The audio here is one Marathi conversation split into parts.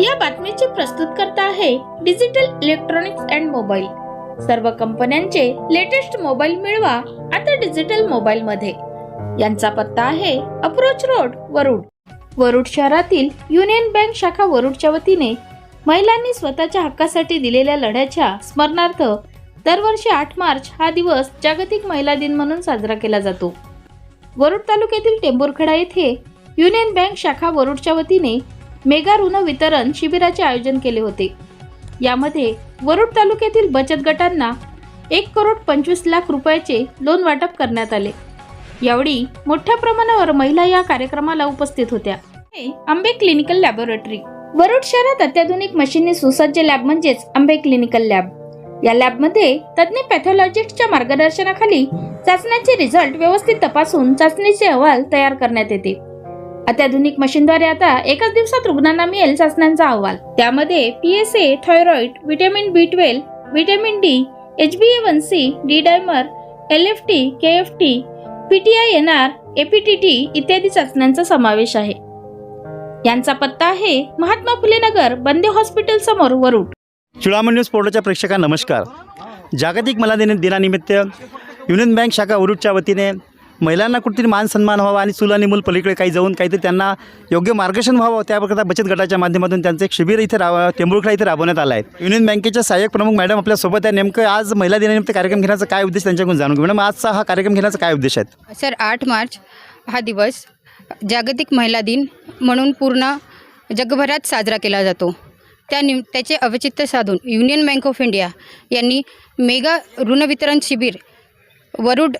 या बातमीचे प्रस्तुत करता आहे डिजिटल इलेक्ट्रॉनिक्स अँड मोबाईल. सर्व कंपन्यांचे लेटेस्ट मोबाईल मिळवा आता डिजिटल मोबाईल मध्ये यांचा पत्ता आहे अप्रोच रोड वरुड. वरुड शहरातील युनियन बँक शाखा वरुडच्या वतीने महिलांनी स्वतःच्या हक्कासाठी दिलेल्या लढ्याच्या स्मरणार्थ दरवर्षी आठ मार्च हा दिवस जागतिक महिला दिन म्हणून साजरा केला जातो. वरुड तालुक्यातील टेंभुरखेडा येथे युनियन बँक शाखा वरुडच्या वतीने मेगा ऋण वितरण शिबिराचे आयोजन केले होते. यामध्ये वरुड तालुक्यातील बचत गटांना एक करोड पंचवीस लाख रुपयाचे लोन वाटप करण्यात आले. यावेळी मोठ्या प्रमाणावर महिला या कार्यक्रमाला उपस्थित होत्या. हे आंबे क्लिनिकल लॅबोरेटरी. वरुड शहरात अत्याधुनिक मशीनने सुसज्ज लॅब म्हणजेच आंबे क्लिनिकल लॅब. या लॅबमध्ये तज्ज्ञ पॅथॉलॉजिस्टच्या मार्गदर्शनाखाली चाचण्याचे रिझल्ट व्यवस्थित तपासून चाचणीचे अहवाल तयार करण्यात येते. अत्याधुनिक मशीनद्वारे आता एकाच दिवसात रुग्णांना मिळेल चाचण्यांचा अहवाल. त्यामध्ये PSA thyroid vitamin B twelve vitamin D H B A one C D dimer L F T K F T PTI N R APTT इत्यादी चाचण्यांचा समावेश आहे. यांचा पत्ता आहे महात्मा फुले नगर बंदे हॉस्पिटल समोर वरुड. चुडामणी न्यूज पोर्टलच्या प्रेक्षकांना नमस्कार. जागतिक मला दिनानिमित्त युनियन बँक शाखा वरुडच्या वतीने महिलांना कुठेतरी मान सन्मान व्हावा आणि चूल आणि मूल पलीकडे काही जाऊन काहीतरी त्यांना योग्य मार्गदर्शन व्हावं त्याकरता बचत गटाच्या माध्यमातून त्यांचं एक शिबिर इथे राब टेंबुळखळा इथे राबवण्यात आलं आहे. युनियन बँकेच्या सहाय्यक प्रमुख मॅडम आपल्यासोबत आहे. नेमकं आज महिला दिनानिमित्त कार्यक्रम घेण्याचा काय उद्देश त्यांच्याकडून जाणून घेऊ. मॅडम आजचा हा कार्यक्रम घेण्याचा काय उद्देश आहे? सर आठ मार्च हा दिवस जागतिक महिला दिन म्हणून पूर्ण जगभरात साजरा केला जातो. त्या निम त्याचे औचित्य साधून युनियन बँक ऑफ इंडिया यांनी मेगा ऋणवितरण शिबिर Warud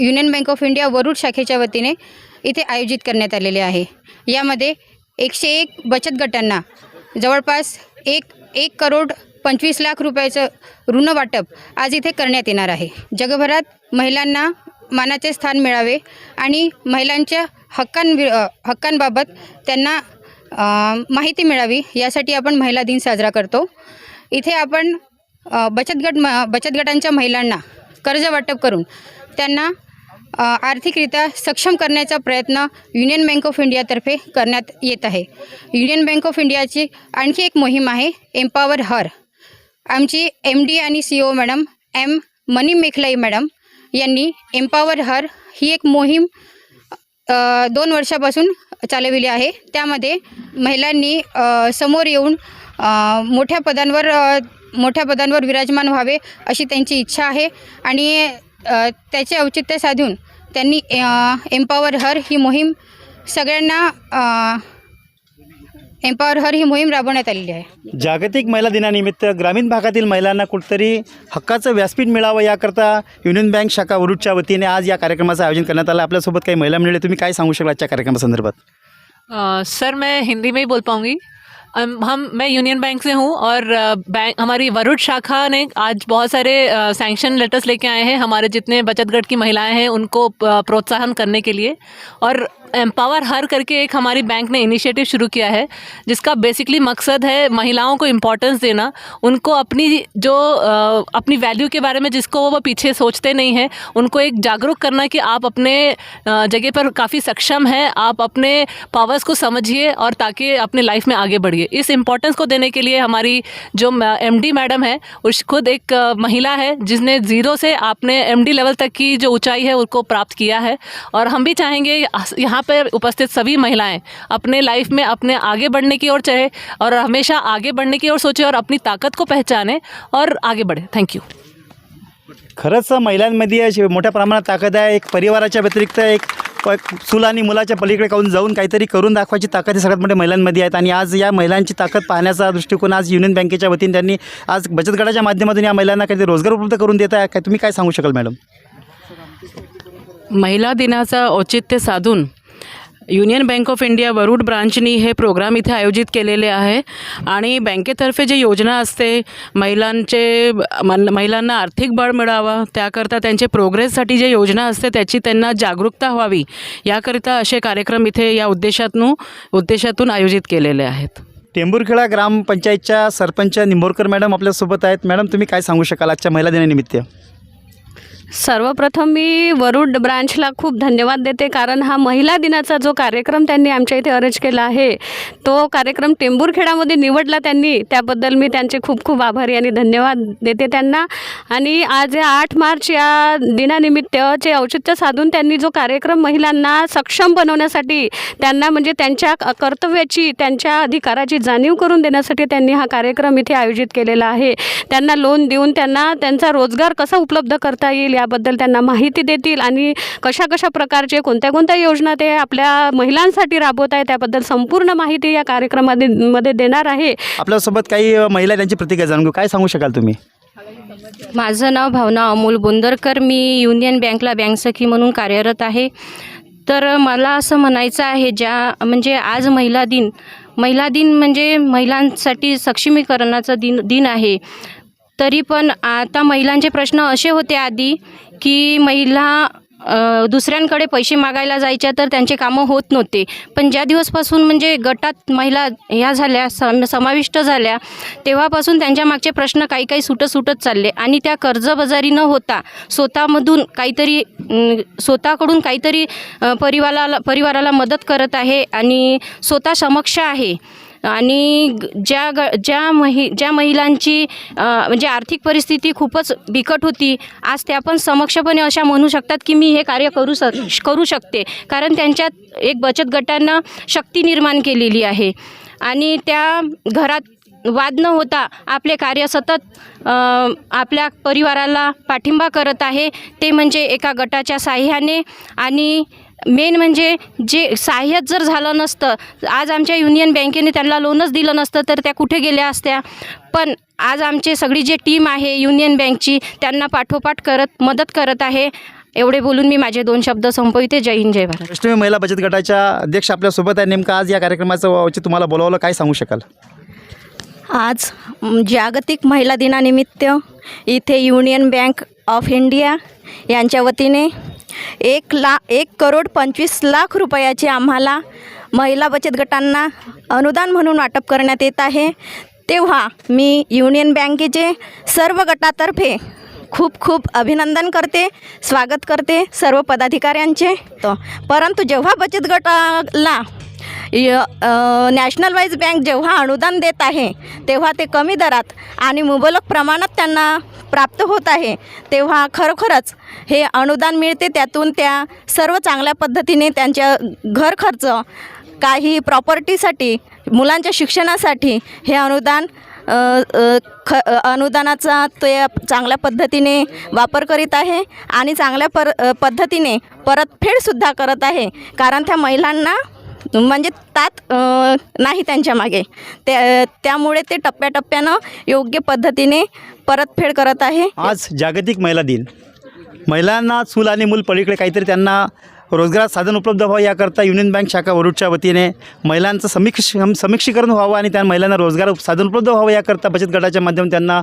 Union Bank of India Warud शाखेच्या वतीने इथे आयोजित करण्यात आलेले आहे. यामध्ये एकशे एक बचत गटांना जवळपास एक एक करोड पंचवीस लाख रुपयाचं ऋण वाटप आज इथे करण्यात येणार आहे. जगभरात महिलांना मानाचे स्थान मिळावे आणि महिलांच्या हक्कांवि हक्कांबाबत त्यांना माहिती मिळावी यासाठी आपण महिला दिन साजरा करतो. इथे आपण बचत गट म बचत गटांच्या महिलांना कर्ज वाटप करून त्यांना आर्थिकरित्या सक्षम करण्याचा प्रयत्न युनियन बँक ऑफ इंडियातर्फे करण्यात येत आहे. युनियन बँक ऑफ इंडियाची आणखी एक मोहीम आहे एम्पावर हर आमची एम डी आणि C O madam M Mani Mekhalai madam यांनी एम्पावर हर ही एक मोहीम दोन वर्षापासून चालविली आहे. त्यामध्ये महिलांनी समोर येऊन मोठ्या पदांवर मोठ्या पदांवर विराजमान व्हावे अशी त्यांची इच्छा आहे. आणि त्याचे औचित्य साधून त्यांनी एम्पावर हर ही मोहीम सगळ्यांना एम्पावर हर ही मोहीम राबवण्यात आलेली आहे. जागतिक महिला दिनानिमित्त ग्रामीण भागातील महिलांना कुठेतरी हक्काचं व्यासपीठ मिळावं याकरता युनियन बँक शाखा उरुटच्या वतीने आज या कार्यक्रमाचं आयोजन करण्यात आलं. आपल्यासोबत काही महिला मिळाले तुम्ही काय सांगू शकाल आजच्या कार्यक्रमासंदर्भात? सर मैं हिंदी में ही बोल पाऊँगी. हम, मैं यूनियन बैंक से हूँ और बैंक, हमारी वरुण शाखा ने आज बहुत सारे सैंक्शन लेटर्स लेके आए हैं हमारे जितने बचतगढ़ की महिलाएँ हैं उनको प्रोत्साहन करने के लिए। और एम्पावर हर करके एक हमारी बैंक ने इनिशिएटिव शुरू किया है, जिसका बेसिकली मकसद है महिलाओं को इम्पोर्टेंस देना, उनको अपनी जो अपनी वैल्यू के बारे में जिसको वो पीछे सोचते नहीं हैं, उनको एक जागरूक करना कि आप अपने जगह पर काफ़ी सक्षम हैं, आप अपने पावर्स को समझिए और ताकि अपने लाइफ में आगे बढ़िए। इस इम्पोर्टेंस को देने के लिए हमारी जो एमडी मैडम है, उस खुद एक महिला है, जिसने ज़ीरो से आपने एमडी लेवल तक की जो ऊँचाई है, उसको प्राप्त किया है। और हम भी चाहेंगे यहाँ पर उपस्थित सभी महिलाएं अपने लाइफ में अपने आगे बढ़ने की ओर चाहे और हमेशा आगे बढ़ने की ओर सोचे और अपनी ताकत को पहचाने और आगे बढ़े। थैंक यू खरंच महिलांमध्ये अशी मोठ्या प्रमाणात ताकद आहे. एक परिवाराच्या व्यतिरिक्त एक चूल आणि मुलाच्या पलीकडे काहून जाऊन काहीतरी करून दाखवायची ताकद ही सगळ्यात मोठ्या महिलांमध्ये आहेत. आणि आज या महिलांची ताकद पाहण्याचा दृष्टिकोन आज युनियन बँकेच्या वतीने त्यांनी आज बचत गटाच्या माध्यमातून या महिलांना काहीतरी रोजगार उपलब्ध करून देत आहे. काय तुम्ही काय सांगू शकाल मॅडम? महिला दिनाचा औचित्य साधून Union Bank of India Warud ब्रांचनी हे प्रोग्राम इथे आयोजित केलेले आहे. आणि बँकेतर्फे जे योजना असते महिलांचे मन महिलांना आर्थिक बळ मिळावं त्याकरता त्यांचे प्रोग्रेससाठी जे योजना असते त्याची त्यांना जागरूकता व्हावी याकरिता असे कार्यक्रम इथे या उद्देशातून उद्देशातून आयोजित केलेले आहेत. टेंभुरखेडा ग्रामपंचायतच्या सरपंच निंबोरकर मॅडम आपल्यासोबत आहेत. मॅडम तुम्ही काय सांगू शकाल आजच्या महिला दिनानिमित्त? सर्वप्रथम मी वरुड ब्रांचला खूप धन्यवाद देते कारण हा महिला दिनाचा जो कार्यक्रम त्यांनी आमच्या इथे अरेंज केला आहे तो कार्यक्रम टेंबूरखेडामध्ये निवडला त्यांनी त्याबद्दल मी त्यांचे खूप खूप आभारी आणि धन्यवाद देते त्यांना. आणि आज या आठ मार्च या दिनानिमित्तचे औचित्य साधून त्यांनी जो कार्यक्रम महिलांना सक्षम बनवण्यासाठी त्यांना म्हणजे त्यांच्या क- कर्तव्याची त्यांच्या अधिकाराची जाणीव करून देण्यासाठी त्यांनी हा कार्यक्रम इथे आयोजित केलेला आहे. त्यांना लोन देऊन त्यांना त्यांचा रोजगार कसा उपलब्ध करता येईल याबद्दल त्यांना माहिती देतील आणि कशा कशा प्रकारचे कोणत्या कोणत्या योजना ते आपल्या महिलांसाठी राबवत आहे त्याबद्दल संपूर्ण माहिती या कार्यक्रमामध्ये मध्ये देणार आहे. आपल्यासोबत काही महिला त्यांची प्रतिक्रिया जाणून घेऊ. काय सांगू शकाल तुम्ही? माझं नाव भावना अमोल बोंदरकर. मी युनियन बँकला बँक सखी म्हणून कार्यरत आहे. तर मला असं म्हणायचं आहे ज्या म्हणजे आज महिला दिन महिला दिन म्हणजे महिलांसाठी सक्षमीकरणाचा दिन दिन आहे. तरी पण आता महिलांचे प्रश्न असे होते आधी की महिला दुसऱ्यांकडे पैसे मागायला जायच्या तर त्यांचे कामं होत नव्हते. पण ज्या दिवसपासून म्हणजे गटात महिला ह्या झाल्या सम समाविष्ट झाल्या तेव्हापासून त्यांच्या मागचे प्रश्न काही काही सुटत सुटत चालले. आणि त्या कर्जबाजारी न होता स्वतःमधून काहीतरी स्वतःकडून काहीतरी परिवाराला परिवाराला मदत करत आहे आणि स्वतः समक्ष आहे. आणि ज्या ग ज्या महि ज्या महिलांची म्हणजे आर्थिक परिस्थिती खूपच बिकट होती आज त्या पण समक्षपणे अशा म्हणू शकतात की मी हे कार्य करू स करू शकते. कारण त्यांच्यात एक बचत गटानं शक्ती निर्माण केलेली आहे. आणि त्या घरात वाद न होता आपले कार्य सतत आपल्या परिवाराला पाठिंबा करत आहे. ते म्हणजे एका गटाच्या साह्याने आणि मेन म्हणजे जे सहाय्यच जर झालं नसतं आज आमच्या युनियन बँकेने त्यांना लोनच दिलं नसतं तर त्या कुठे गेल्या असत्या? पण आज आमची सगळी जी टीम आहे युनियन बँकची त्यांना पाठोपाठ करत मदत करत आहे. एवढे बोलून मी माझे दोन शब्द संपविते. जय हिंद जय भारत. वैष्णवी महिला बचत गटाच्या अध्यक्ष आपल्यासोबत आहे. नेमकं आज या कार्यक्रमाचं औचित्य तुम्हाला बोलावलं काय सांगू शकाल? आज जागतिक महिला दिनानिमित्त इथे युनियन बँक ऑफ इंडिया यांच्या वतीने एक ला एक करोड पंचवीस लाख रुपयाचे आम्हाला महिला बचत गटांना अनुदान म्हणून वाटप करण्यात येत आहे. तेव्हा मी युनियन बँकेचे सर्व गटातर्फे खूप खूप अभिनंदन करते स्वागत करते सर्व पदाधिकाऱ्यांचे. तो परंतु जेव्हा बचत गटाला नॅशनल वाईज बँक जेव्हा अनुदान देत आहे तेव्हा ते कमी दरात आणि मुबलक प्रमाणात त्यांना प्राप्त होत आहे. तेव्हा खरोखरच हे अनुदान मिळते त्यातून त्या सर्व चांगल्या पद्धतीने त्यांच्या घर खर्च काही प्रॉपर्टीसाठी मुलांच्या शिक्षणासाठी हे अनुदान ख अनुदानाचा ते चांगल्या पद्धतीने वापर करीत आहे आणि चांगल्या पर पद्धतीने परतफेडसुद्धा करत आहे. कारण त्या महिलांना म्हणजे तात नाही त्यांच्या मागे. त्या त्यामुळे ते टप्प्याटप्प्यानं योग्य पद्धतीने परतफेड करत आहे. आज जागतिक महिला दिन. महिलांना चूल आणि मूल पलीकडे काहीतरी त्यांना रोजगार साधन उपलब्ध व्हावं याकरता युनियन बँक शाखा वरुडच्या वतीने महिलांचं समीक्ष समीक्षीकरण व्हावं आणि त्या महिलांना रोजगार साधन उपलब्ध व्हावं याकरता बचत गटाच्या माध्यमातून त्यांना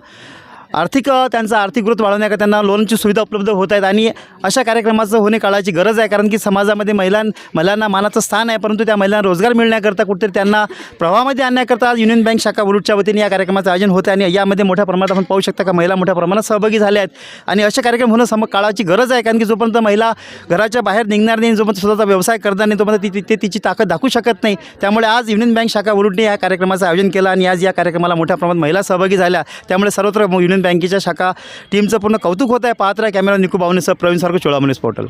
आर्थिक त्यांचा आर्थिक ग्रोथ वाढवण्याकरता त्यांना लोनची सुविधा उपलब्ध होत आहेत आणि अशा कार्यक्रमाचं होणे काळाची गरज आहे. कारण की समाजामध्ये महिलां महिलांना मानाचं स्थान आहे परंतु त्या महिलांना रोजगार मिळण्याकरता कुठेतरी त्यांना प्रवाहामध्ये आणण्याकरता आज युनियन बँक शाखा वरुडच्या वतीने या कार्यक्रमाचं आयोजन होतं आणि यामध्ये मोठ्या प्रमाणात आपण पाहू शकता का महिला मोठ्या प्रमाणात सहभागी झाल्या आहेत. आणि असे कार्यक्रम होणं सम काळाची गरज आहे कारण की जोपर्यंत महिला घराच्या बाहेर निघणार नाही जोपर्यंत स्वतःचा व्यवसाय करणार नाही तोपर्यंत ती ती- ते तिची ताकद दाखवू शकत नाही. त्यामुळे आज युनियन बँक शाखा वरुडने या कार्यक्रमाचं आयोजन केलं आणि आज या कार्यक्रमाला मोठ्या प्रमाणात महिला सहभागी झाल्या. त्यामुळे सर्वत्र युनियन बँकेच्या शाखा टीमचं पूर्ण कौतुक होत आहे. पाहत राहा कॅमेरा निकू बावनेसह प्रवीण सारखं चोळामनीस पोर्टल.